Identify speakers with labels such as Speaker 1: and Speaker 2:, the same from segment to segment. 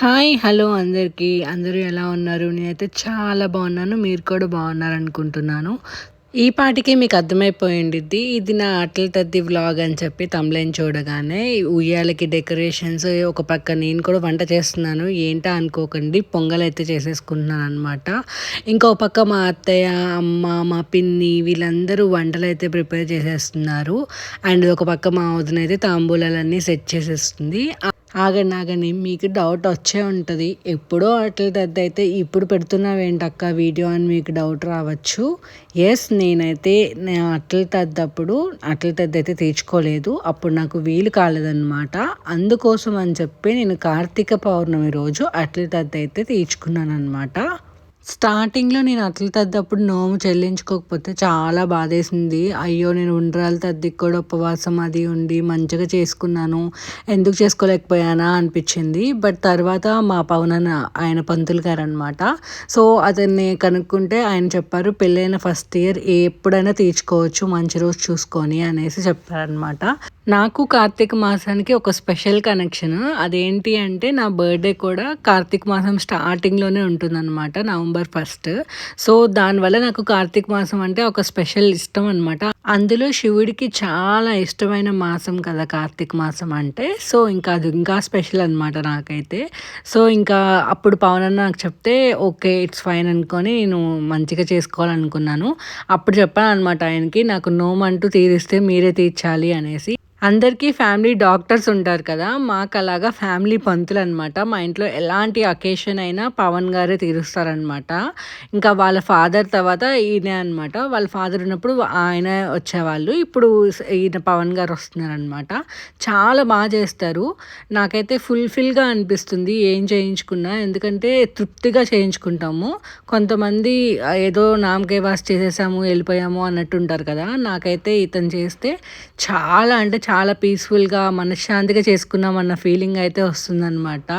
Speaker 1: Hi hello అందరికీ. అందరూ ఎలా ఉన్నారు? నేనైతే చాలా బాగున్నాను. మీరు కూడా బాగున్నారనుకుంటున్నాను. ఈ పాటికి మీకు అర్థమైపోయింది ఇది నా అట్ల తద్ది వ్లాగ్ అని చెప్పి తమ్లైన్ చూడగానే ఉయ్యాలకి డెకరేషన్స్ ఒక పక్క నేను కూడా వంట చేస్తున్నాను. ఏంటా అనుకోకండి పొంగల్ అయితే చేసేసుకుంటున్నాను అనమాట ఇంకో పక్క మా అత్తయ్య అమ్మ మా పిన్ని వీళ్ళందరూ వంటలు అయితే ప్రిపేర్ చేసేస్తున్నారు. అండ్ ఒక పక్క మా వదిన అయితే తాంబూలాలన్నీ సెట్ చేసేస్తుంది. ఆగండి ఆగండి. మీకు డౌట్ వచ్చే ఉంటుంది. ఎప్పుడో అట్ల దద్ద అయితే ఇప్పుడు పెడుతున్నావేంటక్క వీడియో అని మీకు డౌట్ రావచ్చు. ఎస్ నేనైతే నేను అట్ల తద్దప్పుడు అట్ల తద్ద అయితే తీర్చుకోలేదు. అప్పుడు నాకు వీలు కాలేదన్నమాట. అందుకోసం అని చెప్పి నేను కార్తీక పౌర్ణమి రోజు అట్ల తద్ద అయితే తీర్చుకున్నాను అనమాట స్టార్టింగ్లో నేను అట్ల తద్దప్పుడు నోము చెల్లించుకోకపోతే చాలా బాధేసింది. అయ్యో నేను ఉండరాలు తద్దికి కూడా ఉపవాసం అది ఉండి మంచిగా చేసుకున్నాను. ఎందుకు చేసుకోలేకపోయానా అనిపించింది. బట్ తర్వాత మా పవనన్న ఆయన పంతులు గారు అనమాట సో అతన్ని కనుక్కుంటే ఆయన చెప్పారు పెళ్ళైన ఫస్ట్ ఇయర్ ఎప్పుడైనా తీర్చుకోవచ్చు మంచి రోజు చూసుకొని అనేసి చెప్పారనమాట నాకు కార్తీక మాసానికి ఒక స్పెషల్ కనెక్షన్. అదేంటి అంటే నా బర్త్డే కూడా కార్తీక మాసం స్టార్టింగ్లోనే ఉంటుందన్నమాట నవంబర్ ఫస్ట్. సో దానివల్ల నాకు కార్తీక మాసం అంటే ఒక స్పెషల్ ఇష్టం అనమాట అందులో శివుడికి చాలా ఇష్టమైన మాసం కదా కార్తీక మాసం అంటే. సో ఇంకా అది ఇంకా స్పెషల్ అనమాట నాకైతే. సో ఇంకా అప్పుడు పవన్ అన్న నాకు చెప్తే ఓకే ఇట్స్ ఫైన్ అనుకొని నేను మంచిగా చేసుకోవాలనుకున్నాను. అప్పుడు చెప్పాను అనమాట ఆయనకి నాకు నోమ్ అంటూ తీరిస్తే మీరే తీర్చాలి అనేసి. అందరికీ ఫ్యామిలీ డాక్టర్స్ ఉంటారు కదా మాకు అలాగా ఫ్యామిలీ పంతులు అనమాట మా ఇంట్లో ఎలాంటి అకేషన్ అయినా పవన్ గారే తీరుస్తారనమాట ఇంకా వాళ్ళ ఫాదర్ తర్వాత ఈయన అనమాట వాళ్ళ ఫాదర్ ఉన్నప్పుడు ఆయన వచ్చేవాళ్ళు. ఇప్పుడు ఈయన పవన్ గారు వస్తున్నారనమాట చాలా బాగా చేస్తారు. నాకైతే ఫుల్ఫిల్గా అనిపిస్తుంది ఏం చేయించుకున్నా. ఎందుకంటే తృప్తిగా చేయించుకుంటాము. కొంతమంది ఏదో నామకే వాస్ చేసేసాము వెళ్ళిపోయాము అన్నట్టు ఉంటారు కదా. నాకైతే ఇతను చేస్తే చాలా అంటే చాలా పీస్ఫుల్గా మనశ్శాంతిగా చేసుకున్నామన్న ఫీలింగ్ అయితే వస్తుందన్నమాట.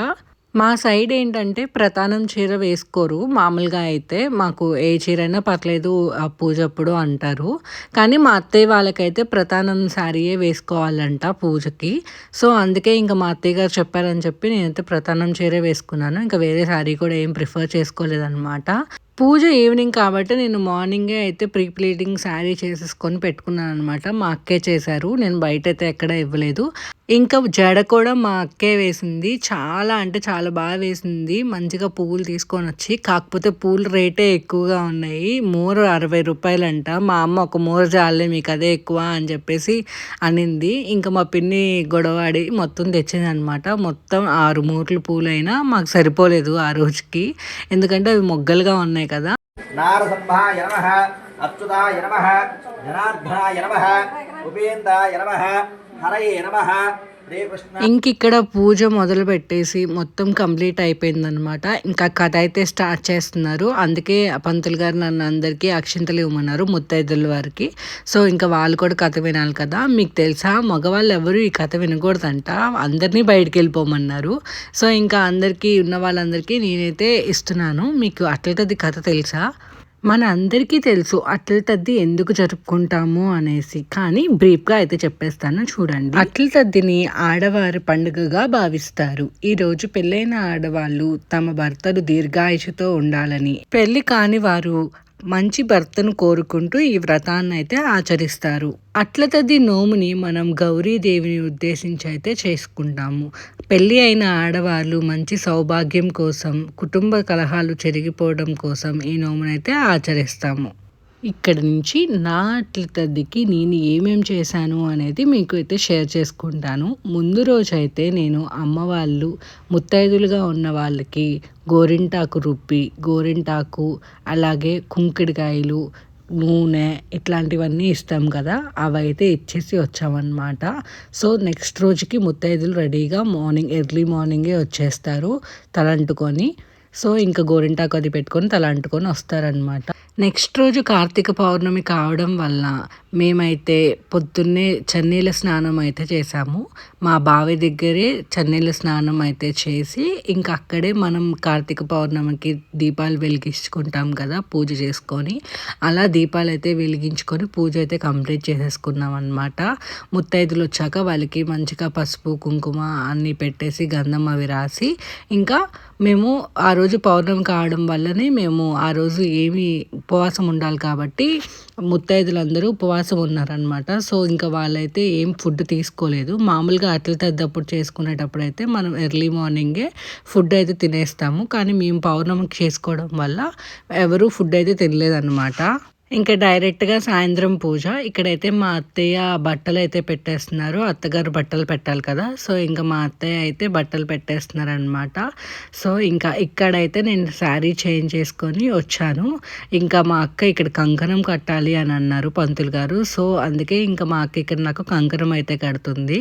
Speaker 1: మా సైడ్ ఏంటంటే ప్రధానం చీర వేసుకోరు. మామూలుగా అయితే మాకు ఏ చీర అయినా పర్లేదు ఆ పూజ అప్పుడు అంటారు. కానీ మా అత్తయ్య వాళ్ళకైతే ప్రధానం శారీయే వేసుకోవాలంట పూజకి. సో అందుకే ఇంకా మా అత్తయ్య గారు చెప్పారని చెప్పి నేనైతే ప్రధానం చీర వేసుకున్నాను. ఇంకా వేరే శారీ కూడా ఏం ప్రిఫర్ చేసుకోలేదన్నమాట. పూజ ఈవినింగ్ కాబట్టి నేను మార్నింగే అయితే ప్రీ ప్లీటింగ్ శారీ చేసేసుకొని పెట్టుకున్నాను అనమాట మా అక్కే చేశారు. నేను బయట అయితే ఎక్కడ ఇవ్వలేదు. ఇంకా జడ కూడా మా అక్కే వేసింది. చాలా అంటే చాలా బాగా వేసింది. మంచిగా పువ్వులు తీసుకొని వచ్చి కాకపోతే పూలు రేటే ఎక్కువగా ఉన్నాయి. మూర అరవై రూపాయలంట. మా అమ్మ ఒక మూర జాలే మీకు అదే ఎక్కువ అని చెప్పేసి అనింది. ఇంకా మా పిన్ని గొడవాడి మొత్తం తెచ్చింది అనమాట మొత్తం ఆరు మూరలు పూలైనా మాకు సరిపోలేదు ఆ రోజుకి. ఎందుకంటే అవి మొగ్గలుగా ఉన్నాయి కదా?
Speaker 2: నారసింహాయ నమ అచ్యుతాయ నమ జనార్దనాయ నమ ఉపేంద్రాయ నమ హరయే నమ
Speaker 1: ఇంక ఇక్కడ పూజ మొదలు పెట్టేసి మొత్తం కంప్లీట్ అయిపోయిందనమాట ఇంకా కథ అయితే స్టార్ట్ చేస్తున్నారు. అందుకే పంతులు గారు నన్ను అందరికీ అక్షింతలు ఇవ్వమన్నారు ముత్తైదుల వారికి. సో ఇంకా వాళ్ళు కూడా కథ వినాలి కదా. మీకు తెలుసా మగవాళ్ళు ఎవరు ఈ కథ వినకూడదంట. అందరినీ బయటికి వెళ్ళిపోమన్నారు. సో ఇంకా అందరికీ ఉన్న వాళ్ళందరికీ నేనైతే ఇస్తున్నాను. మీకు అట్లది కథ తెలుసా? మన అందరికీ తెలుసు అట్ల తద్ది ఎందుకు జరుపుకుంటాము అనేసి. కానీ బ్రీఫ్గా అయితే చెప్పేస్తాను చూడండి. అట్ల తద్దిని ఆడవారి పండుగగా భావిస్తారు. ఈ రోజు పెళ్ళైన ఆడవాళ్ళు తమ భర్తలు దీర్ఘాయుషుతో ఉండాలని. పెళ్ళి కాని వారు మంచి భర్తను కోరుకుంటూ ఈ వ్రతాన్ని అయితే ఆచరిస్తారు. అట్లతది నోముని మనం గౌరీదేవిని ఉద్దేశించి అయితే చేసుకుంటాము. పెళ్ళి అయిన ఆడవాళ్ళు మంచి సౌభాగ్యం కోసం కుటుంబ కలహాలు చెరిగిపోవడం కోసం ఈ నోమునైతే ఆచరిస్తాము. ఇక్కడ నుంచి నా అట్లతద్దికి నేను ఏమేమి చేశాను అనేది మీకు అయితే షేర్ చేసుకుంటాను. ముందు రోజు అయితే నేను అమ్మ వాళ్ళు ముత్తైదులుగా ఉన్న వాళ్ళకి గోరింటాకు రుబ్బి గోరింటాకు అలాగే కుంకుడుకాయలు నూనె ఇట్లాంటివన్నీ ఇస్తాం కదా అవైతే ఇచ్చేసి వచ్చామన్నమాట. సో నెక్స్ట్ రోజుకి ముత్తైదులు రెడీగా మార్నింగ్ ఎర్లీ మార్నింగే వచ్చేస్తారు తలంటుకొని. సో ఇంకా గోరింటాకు అది పెట్టుకొని తలంటుకొని వస్తారనమాట నెక్స్ట్ రోజు కార్తీక పౌర్ణమి కావడం వల్ల మేమైతే పొద్దున్నే చన్నీళ్ళ స్నానం అయితే చేసాము మా బావి దగ్గరే చన్నీళ్ళ స్నానం అయితే చేసి ఇంకా అక్కడే మనం కార్తీక పౌర్ణమికి దీపాలు వెలిగించుకుంటాం కదా పూజ చేసుకొని. అలా దీపాలు అయితే వెలిగించుకొని పూజ అయితే కంప్లీట్ చేసేసుకున్నాం అనమాట ముత్తైదులు వచ్చాక వాళ్ళకి మంచిగా పసుపు కుంకుమ అన్నీ పెట్టేసి గంధం అవి రాసి ఇంకా మేము ఆ రోజు పౌర్ణమి కావడం వల్లనే మేము ఆ రోజు ఏమి ఉపవాసం ఉండాలి కాబట్టి ముత్తైదులందరూ ఉపవాసం ఉన్నారనమాట సో ఇంకా వాళ్ళైతే ఏం ఫుడ్ తీసుకోలేదు. మామూలుగా అట్ల తద్దప్పుడు చేసుకునేటప్పుడు అయితే మనం ఎర్లీ మార్నింగే ఫుడ్ అయితే తినేస్తాము. కానీ మేము పౌర్ణమికి చేసుకోవడం వల్ల ఎవరు ఫుడ్ అయితే తినలేదన్నమాట. ఇంకా డైరెక్ట్గా సాయంత్రం పూజ. ఇక్కడైతే మా అత్తయ్య బట్టలు అయితే పెట్టేస్తున్నారు. అత్తగారు బట్టలు పెట్టాలి కదా. సో ఇంకా మా అత్తయ్య అయితే బట్టలు పెట్టేస్తున్నారు అనమాట సో ఇంకా ఇక్కడైతే నేను శారీ చేంజ్ చేసుకొని వచ్చాను. ఇంకా మా అక్క ఇక్కడ కంకణం కట్టాలి అని అన్నారు పంతులు గారు. సో అందుకే ఇంకా మా అక్క ఇక్కడ నాకు కంకణం అయితే కడుతుంది.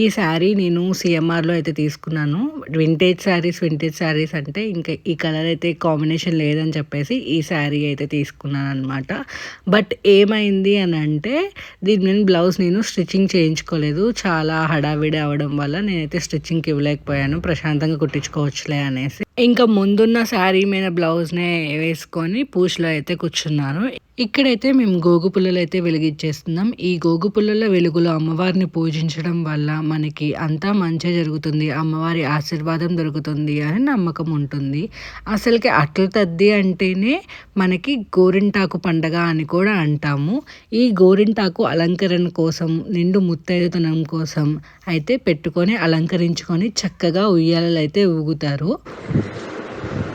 Speaker 1: ఈ శారీ నేను సిఎంఆర్లో అయితే తీసుకున్నాను. వింటేజ్ శారీస్ వింటేజ్ శారీస్ అంటే ఇంకా ఈ కలర్ అయితే కాంబినేషన్ లేదని చెప్పేసి ఈ శారీ అయితే తీసుకున్నాను అనమాట బట్ ఏమైంది అని అంటే దీని నేను బ్లౌజ్ నేను స్టిచ్చింగ్ చేయించుకోలేదు. చాలా హడావిడి అవడం వల్ల నేనైతే స్టిచ్చింగ్కి ఇవ్వలేకపోయాను. ప్రశాంతంగా కుట్టించుకోవచ్చులే అనేసి. ఇంకా ముందున్న శారీ మీద బ్లౌజ్నే వేసుకొని పూజలో అయితే కూర్చున్నాను. ఇక్కడైతే మేము గోగు పుల్లలు అయితే వెలిగించేస్తున్నాం. ఈ గోగు పుల్లల వెలుగులో అమ్మవారిని పూజించడం వల్ల మనకి అంతా మంచి జరుగుతుంది. అమ్మవారి ఆశీర్వాదం దొరుకుతుంది అని నమ్మకం ఉంటుంది. అసలుకి అట్ల తద్ది అంటేనే మనకి గోరింటాకు పండగ అని కూడా అంటాము. ఈ గోరింటాకు అలంకరణ కోసం నిండు ముత్తైదుతనం కోసం అయితే పెట్టుకొని అలంకరించుకొని చక్కగా ఉయ్యాలలు అయితే ఊగుతారు.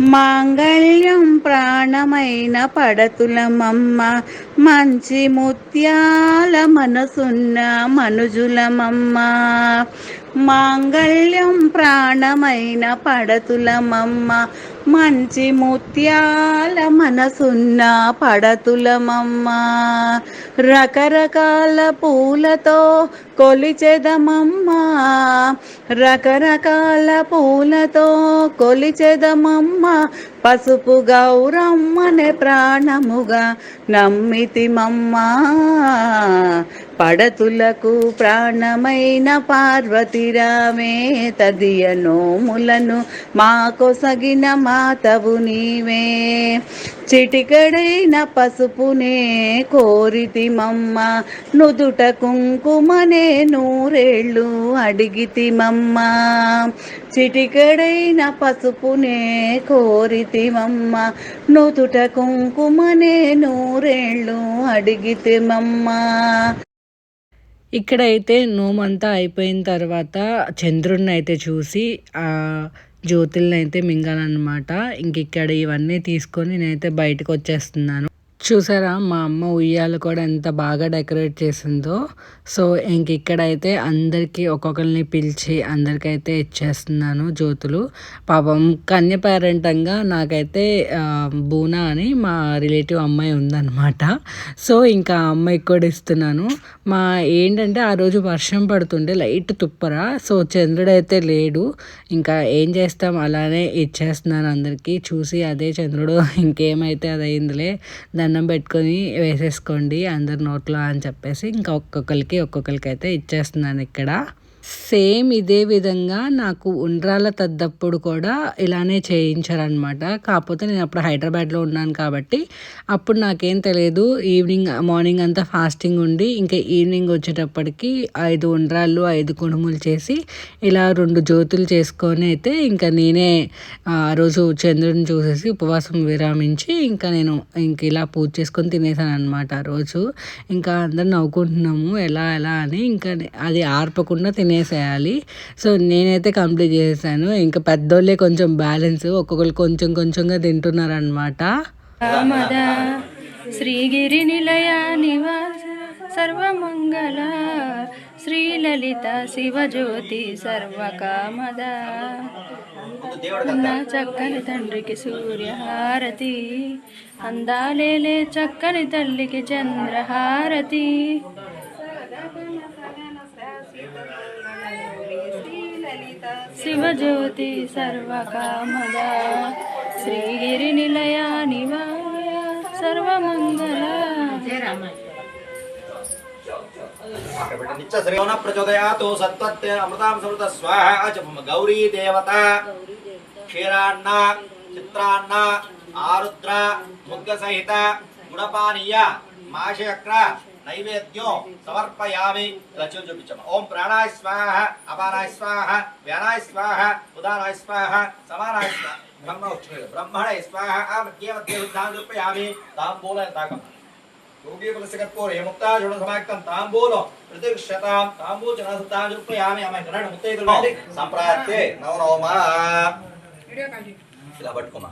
Speaker 3: మాంగళ్యం ప్రాణమైన పడతులమమ్మ మంచి ముత్యాల మనసున్న మనుజులమమ్మ. మాంగళ్యం ప్రాణమైన పడతులమమ్మ మంచి ముత్యాల మనసున్న పడతులమమ్మ. రకరకాల పూలతో కొలిచెదమమ్మా రకరకాల పూలతో కొలిచెదమమ్మ పసుపు గౌరమ్మనే ప్రాణముగా నమ్మితిమమ్మ. పడతులకు ప్రాణమైన పార్వతిరామే తదియ నోములను మా కొసగిన మాతవు నీవే. చిటికడైన పసుపునే కోరితిమమ్మ నుదుట కుంకుమనే నూరేళ్ళు అడిగితిమమ్మ చిటికడైన పసుపునే కోరితిమమ్మ నుదుట కుంకుమనే నూరేళ్ళు అడిగితిమమ్మ
Speaker 1: ఇక్కడైతే నోమంతా అయిపోయిన తర్వాత చంద్రుణ్ణి అయితే చూసి ఆ జ్యోతుల్ని అయితే మింగాలన్నమాట. ఇంక ఇక్కడ ఇవన్నీ తీసుకొని నేనైతే బయటకు వచ్చేస్తున్నాను చూసారా మా అమ్మ ఉయ్యాలు కూడా ఎంత బాగా డెకరేట్ చేసిందో. సో ఇంక ఇక్కడైతే అందరికీ ఒక్కొక్కరిని పిలిచి అందరికైతే ఇచ్చేస్తున్నాను జ్యోతులు. పాపం కన్యపేరెంటంగా నాకైతే బూనా అని మా రిలేటివ్ అమ్మాయి ఉందన్నమాట. సో ఇంకా అమ్మాయికి కూడా ఇస్తున్నాను. మా ఏంటంటే ఆ రోజు వర్షం పడుతుండే లైట్ తుప్పర. సో చంద్రుడు అయితే లేడు. ఇంకా ఏం చేస్తాం? అలానే ఇచ్చేస్తున్నాను అందరికీ. చూసి అదే చంద్రుడు ఇంకేమైతే అది అయిందిలే దండం పెట్టుకొని వేసేసుకోండి అందరి నోట్లో అని చెప్పేసి ఇంకా ఒక్కొక్కరికి ఒక్కొక్కరికి అయితే ఇచ్చేస్తున్నాను ఇక్కడ సేమ్ ఇదే విధంగా నాకు ఉండ్రాల తద్దప్పుడు కూడా ఇలానే చేయించారనమాట కాకపోతే నేను అప్పుడు హైదరాబాద్లో ఉన్నాను కాబట్టి అప్పుడు నాకేం తెలియదు. ఈవినింగ్ మార్నింగ్ అంతా ఫాస్టింగ్ ఉండి ఇంకా ఈవినింగ్ వచ్చేటప్పటికి ఐదు ఉండ్రాళ్ళు ఐదు కుడుములు చేసి ఇలా రెండు జ్యోతులు చేసుకొని అయితే ఇంకా నేనే ఆ రోజు చంద్రుడిని చూసేసి ఉపవాసం విరామించి ఇంకా నేను ఇంక ఇలా పూజ చేసుకొని తినేసాను అనమాట ఆ రోజు. ఇంకా అందరు నవ్వుకుంటున్నాము ఎలా ఎలా అని ఇంకా అది ఆర్పకుండా తినే తినేసేయాలి సో నేనైతే కంప్లీట్ చేశాను ఇంకా పెద్దోళ్ళే కొంచెం బ్యాలెన్స్ ఒక్కొక్కరు కొంచెం కొంచెంగా తింటున్నారనమాట
Speaker 4: రామద శ్రీగిరి నిలయ నివాస సర్వమంగళ శ్రీలలిత శివజ్యోతి సర్వకామద.
Speaker 2: ఉన్న
Speaker 4: నా చక్కని తండ్రికి సూర్యహారతి అందాలేలే చక్కని తల్లికి చంద్రహారతి. శివజ్యోతి సర్వకామద శ్రీగిరి నిలయా నివాయ సర్వమంగళ
Speaker 2: నిత్య శ్రీవన ప్రచోదయాతు సత్వత్తే అమృతాం సమృత స్వాహ జపం గౌరీ దేవత. క్షీరాన్న చిత్రాన్న ఆరుద్ర ముగ్గ సహిత గుణపానీయ మాషక్ర నైవేద్యం సమర్పయామి రచన చూపించాము ఓం ప్రాణాయ స్వాహ అపానాయ స్వాహ వ్యానాయ స్వాహ ఉదానాయ స్వాహ సమానాయ స్వాహ. బ్రహ్మ వచ్చింది బ్రహ్మణయ స్వాహ ఆ మధ్య మధ్య చూపయామి తాంబూలం తాకం సంప్రాయత్తే నవనవమా ఇలా పట్టుకోమా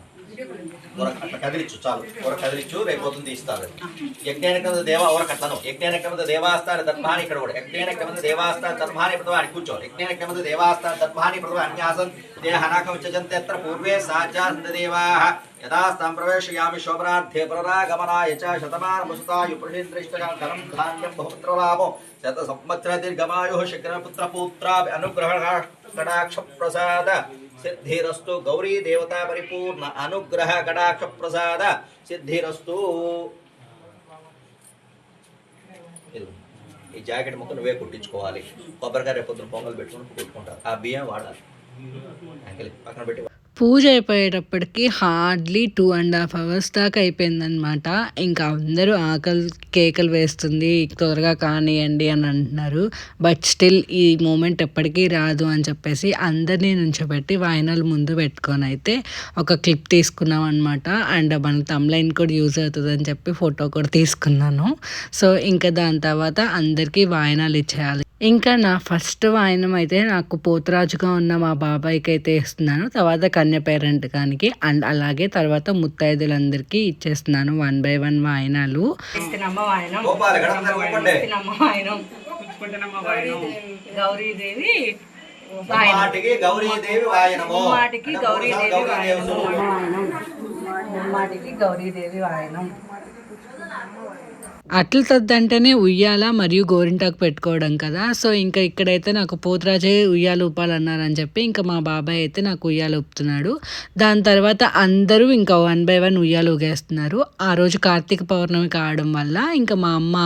Speaker 2: ఊరకట్ల కదిలిచ్చు చాలు. ఊర కదిలిచ్చు రేపు పొద్దున్న యజ్ఞాన క్రమ దేవ ఒరకట్లను యజ్ఞాన క్రమ దేవాస్థాన దర్భాని ఇక్కడ కూడా. యజ్ఞాన యజ్ఞానికమైన దేవాస్థాన దర్భాని అని కూర్చో యజ్ఞాన క్రమ దేవాస్థాన దర్భాని ప్రథమ అన్యాసన్ దేహనాకం విచజంతే అత్ర పూర్వే సాధ్యాసంత దేవాః. యదా స్థం ప్రవేశయామి శోభనార్థే పునరాగమనాయ చ శతమానముసతాయు పురుషేంద్రిష్టకం ధనం ధాన్యం బహుపుత్రలాభం శత సంవత్సర దీర్ఘమాయు శక్రపుత్ర పుత్ర అనుగ్రహ కటాక్ష ప్రసాద. సిద్ధిరస్తు గౌరీ దేవతా పరిపూర్ణ అనుగ్రహ కటాక్ష ప్రసాద సిద్ధిరస్తు. ఈ జాకెట్ ముక్క నువ్వే కుట్టించుకోవాలి. కొబ్బరికాయ రేపు పొద్దున పొంగల్ పెట్టుకుని కుట్టుకుంటారు. ఆ బియ్యం వాడాలి. పక్కన పెట్టి
Speaker 1: పూజ అయిపోయేటప్పటికి hardly two and half hours దాకా అయిపోయిందనమాట ఇంకా అందరూ ఆకలి కేకలు వేస్తుంది త్వరగా కానివ్వండి అని అంటున్నారు. బట్ స్టిల్ ఈ మూమెంట్ ఎప్పటికీ రాదు అని చెప్పేసి అందరినీ నుంచోబెట్టి వాయినాలు ముందు పెట్టుకొని అయితే ఒక క్లిప్ తీసుకున్నాం అనమాట అండ్ మనకి తమ్లైన్ కూడా యూజ్ అవుతుంది అని చెప్పి ఫోటో కూడా తీసుకున్నాను. సో ఇంకా దాని తర్వాత అందరికీ వాయినాలు ఇచ్చేయాలి. ఇంకా నా ఫస్ట్ వాయనం అయితే నాకు పోతురాజుగా ఉన్న మా బాబాయ్కి అయితే ఇస్తున్నాను. తర్వాత కన్య పేరెంట్ కానికి అండ్ అలాగే తర్వాత ముత్తైదులందరికీ ఇచ్చేస్తున్నాను వన్ బై వన్ వాయనాలు.
Speaker 2: వాయనము.
Speaker 1: గౌరీదేవి వాయనం. అట్ల తద్దంటేనే ఉయ్యాల మరియు గోరింటాకు పెట్టుకోవడం కదా. సో ఇంకా ఇక్కడైతే నాకు పోతురాజే ఉయ్యాలు ఊపాలన్నారని చెప్పి ఇంకా మా బాబాయ్ అయితే నాకు ఉయ్యాలు ఊపుతున్నాడు. దాని తర్వాత అందరూ ఇంకా వన్ బై వన్ ఉయ్యాలు ఊగేస్తున్నారు. ఆ రోజు కార్తీక పౌర్ణమి కావడం వల్ల ఇంకా మా అమ్మ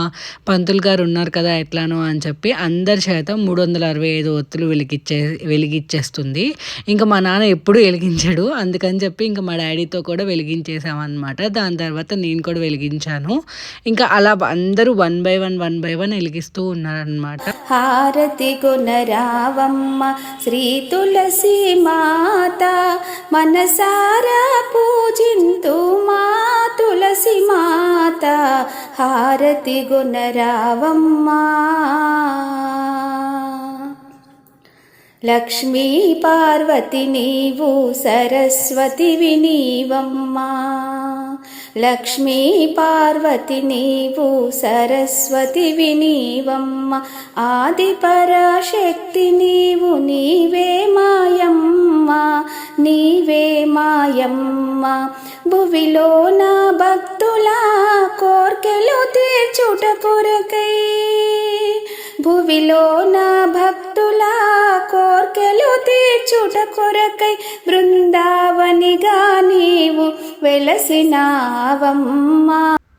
Speaker 1: పంతులు గారు ఉన్నారు కదా ఎట్లానో అని చెప్పి అందరి చేత మూడు వందల అరవై ఐదు ఒత్తులు వెలిగిచ్చే వెలిగిచ్చేస్తుంది. ఇంకా మా నాన్న ఎప్పుడు వెలిగించాడు. అందుకని చెప్పి ఇంకా మా డాడీతో కూడా వెలిగించేసామన్నమాట దాని తర్వాత నేను కూడా వెలిగించాను. ఇంకా అలా అందరూ one by one one by one వెలిగిస్తూ ఉన్నారనమాట
Speaker 5: హారతి కొనరావమ్మ శ్రీ తులసి మాత మనసారా పూజింతు మా తులసి మాత. హారతి గుణరావమ్మా లక్ష్మీ పార్వతి నీవు సరస్వతి వినీవమ్మా. లక్ష్మీ పార్వతి నీవు సరస్వతి వినీవమ్మ. ఆది పరాశక్తి నీవు నీవే మాయమ్మ నీవే మాయమ్మ. భువిలో నా భక్తుల కోర్కెలు తీర్చుట కొరకై భువిలో నా భక్తుల కోర్కెలు తీర్చుట కొరకై బృందావనిగా నీవు వెలసినావమ్మా.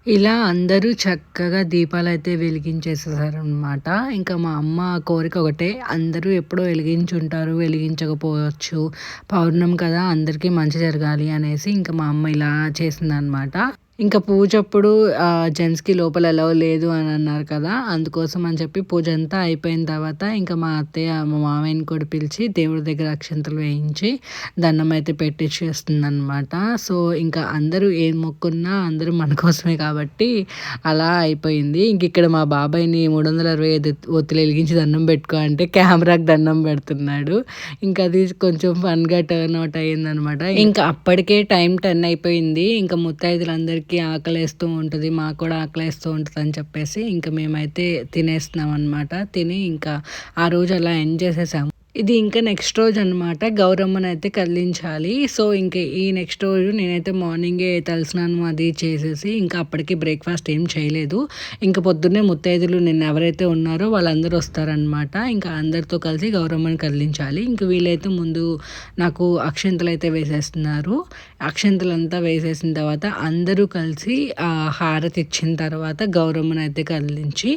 Speaker 1: ఇలా అందరూ చక్కగా దీపాలు అయితే వెలిగించేసేసారనమాట ఇంకా మా అమ్మ కోరిక ఒకటే అందరూ ఎప్పుడో వెలిగించుంటారు వెలిగించకపోవచ్చు. పౌర్ణం కదా అందరికీ మంచి జరగాలి అనేసి ఇంకా మా అమ్మ ఇలా చేసిందనమాట ఇంకా పూజ అప్పుడు జెంట్స్కి లోపల ఎలా లేదు అని అన్నారు కదా అందుకోసం అని చెప్పి పూజ అంతా అయిపోయిన తర్వాత ఇంకా మా అత్తయ్య మా మామయ్యని కూడా పిలిచి దేవుడి దగ్గర అక్షంతలు వేయించి దండం అయితే పెట్టించేస్తుంది అనమాట సో ఇంకా అందరూ ఏం మొక్కున్నా అందరూ మన కోసమే కాబట్టి అలా అయిపోయింది. ఇంక ఇక్కడ మా బాబాయ్ని మూడు వందల అరవై ఐదు ఒత్తులు వెలిగించి దండం పెట్టుకో అంటే కెమెరాకి దండం పెడుతున్నాడు. ఇంకా అది కొంచెం ఫన్గా టర్న్ అవుట్ అయ్యిందనమాట ఇంకా అప్పటికే టైం టెన్ అయిపోయింది. ఇంకా ముత్తైదులందరికీ అందరికీ ఆకలేస్తూ ఉంటుంది మాకు కూడా ఆకలేస్తూ ఉంటుంది అని చెప్పేసి ఇంకా మేమైతే తినేస్తున్నాం అనమాట తిని ఇంకా ఆ రోజు అలా ఎండ్ చేసేసాము ఇది ఇంకా నెక్స్ట్ రోజు అనమాట గౌరమ్మని అయితే కదిలించాలి. సో ఇంకా ఈ నెక్స్ట్ రోజు నేనైతే మార్నింగే తలస్నానం అది చేసేసి ఇంకా అప్పటికి బ్రేక్ఫాస్ట్ ఏం చేయలేదు. ఇంకా పొద్దున్నే ముత్తైదులు నిన్న ఎవరైతే ఉన్నారో వాళ్ళందరూ వస్తారనమాట ఇంకా అందరితో కలిసి గౌరమ్మని కదిలించాలి. ఇంక వీళ్ళైతే ముందు నాకు అక్షంతలు అయితే వేసేస్తున్నారు. అక్షంతలు అంతా వేసేసిన తర్వాత అందరూ కలిసి ఆ హారతి ఇచ్చిన తర్వాత గౌరమ్మని అయితే కదిలించి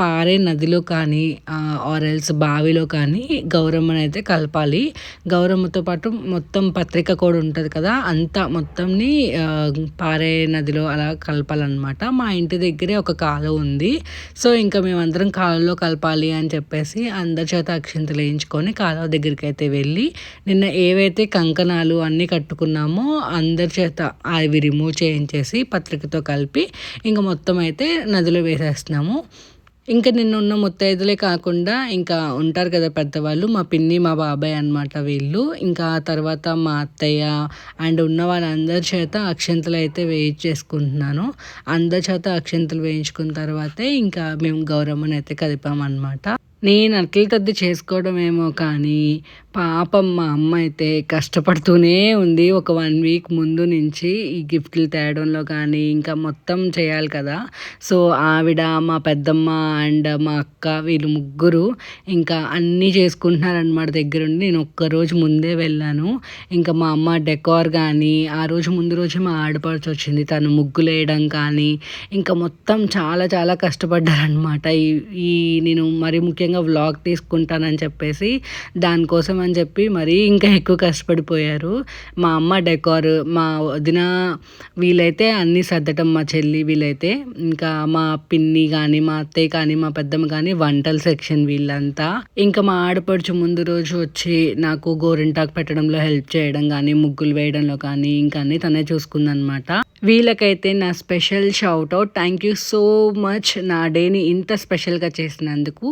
Speaker 1: పారే నదిలో కానీ ఆరెల్స్ బావిలో కానీ గౌరమ్మను అయితే కలపాలి. గౌరమ్మతో పాటు మొత్తం పత్రిక కూడా ఉంటుంది కదా అంతా మొత్తంని పారే నదిలో అలా కలపాలన్నమాట. మా ఇంటి దగ్గరే ఒక కాలువ ఉంది. సో ఇంకా మేమందరం కాలువలో కలపాలి అని చెప్పేసి అందరి చేత అక్షింతలు వేయించుకొని కాలువ దగ్గరికి అయితే వెళ్ళి నిన్న ఏవైతే కంకణాలు అన్నీ కట్టుకున్నామో అందరి చేత అవి రిమూవ్ చేయించేసి పత్రికతో కలిపి ఇంకా మొత్తం అయితే నదిలో వేసేస్తున్నాము. ఇంకా నిన్నున్న ముత్తైదులే కాకుండా ఇంకా ఉంటారు కదా పెద్దవాళ్ళు మా పిన్ని మా బాబాయ్ అనమాట వీళ్ళు. ఇంకా తర్వాత మా అత్తయ్య అండ్ ఉన్న వాళ్ళందరి చేత అక్షంతలు అయితే వేయించేసుకుంటున్నాను అందరి చేత అక్షంతలు వేయించుకున్న తర్వాతే ఇంకా మేము గౌరమ్మని అయితే కదిపామన్నమాట నేను అట్ల తద్ది చేసుకోవడమేమో కానీ పాపం మా అమ్మ అయితే కష్టపడుతూనే ఉంది. ఒక వన్ వీక్ ముందు నుంచి ఈ గిఫ్ట్లు తేయడంలో కానీ ఇంకా మొత్తం చేయాలి కదా. సో ఆవిడ మా పెద్దమ్మ అండ్ మా అక్క వీళ్ళు ముగ్గురు ఇంకా అన్నీ చేసుకుంటున్నారనమాట దగ్గరుండి. నేను ఒక్కరోజు ముందే వెళ్ళాను. ఇంకా మా అమ్మ డెకార్ కానీ ఆ రోజు ముందు రోజు మా ఆడపడుచు వచ్చింది. తను ముగ్గులు వేయడం కానీ ఇంకా మొత్తం చాలా చాలా కష్టపడ్డారనమాట ఈ ఈ నేను మరి ముఖ్యంగా వ్లాగ్ తీసుకుంటానని చెప్పేసి దానికోసం అని చెప్పి మరీ ఇంకా ఎక్కువ కష్టపడిపోయారు. మా అమ్మ డెకార్ మా వదిన వీలైతే అన్నీ సర్దటం మా చెల్లి వీలైతే. ఇంకా మా పిన్ని కానీ మా అత్తయ్య కానీ మా పెద్దమ్మ కానీ వంటల సెక్షన్ వీళ్ళంతా. ఇంకా మా ఆడపడుచు ముందు రోజు వచ్చి నాకు గోరింటాకు పెట్టడంలో హెల్ప్ చేయడం కానీ ముగ్గులు వేయడంలో కానీ ఇంకా అన్నీ తనే చూసుకుందనమాట. వీళ్ళకైతే నా special shout out thank you so much నా డేని ఇంత స్పెషల్గా చేసినందుకు.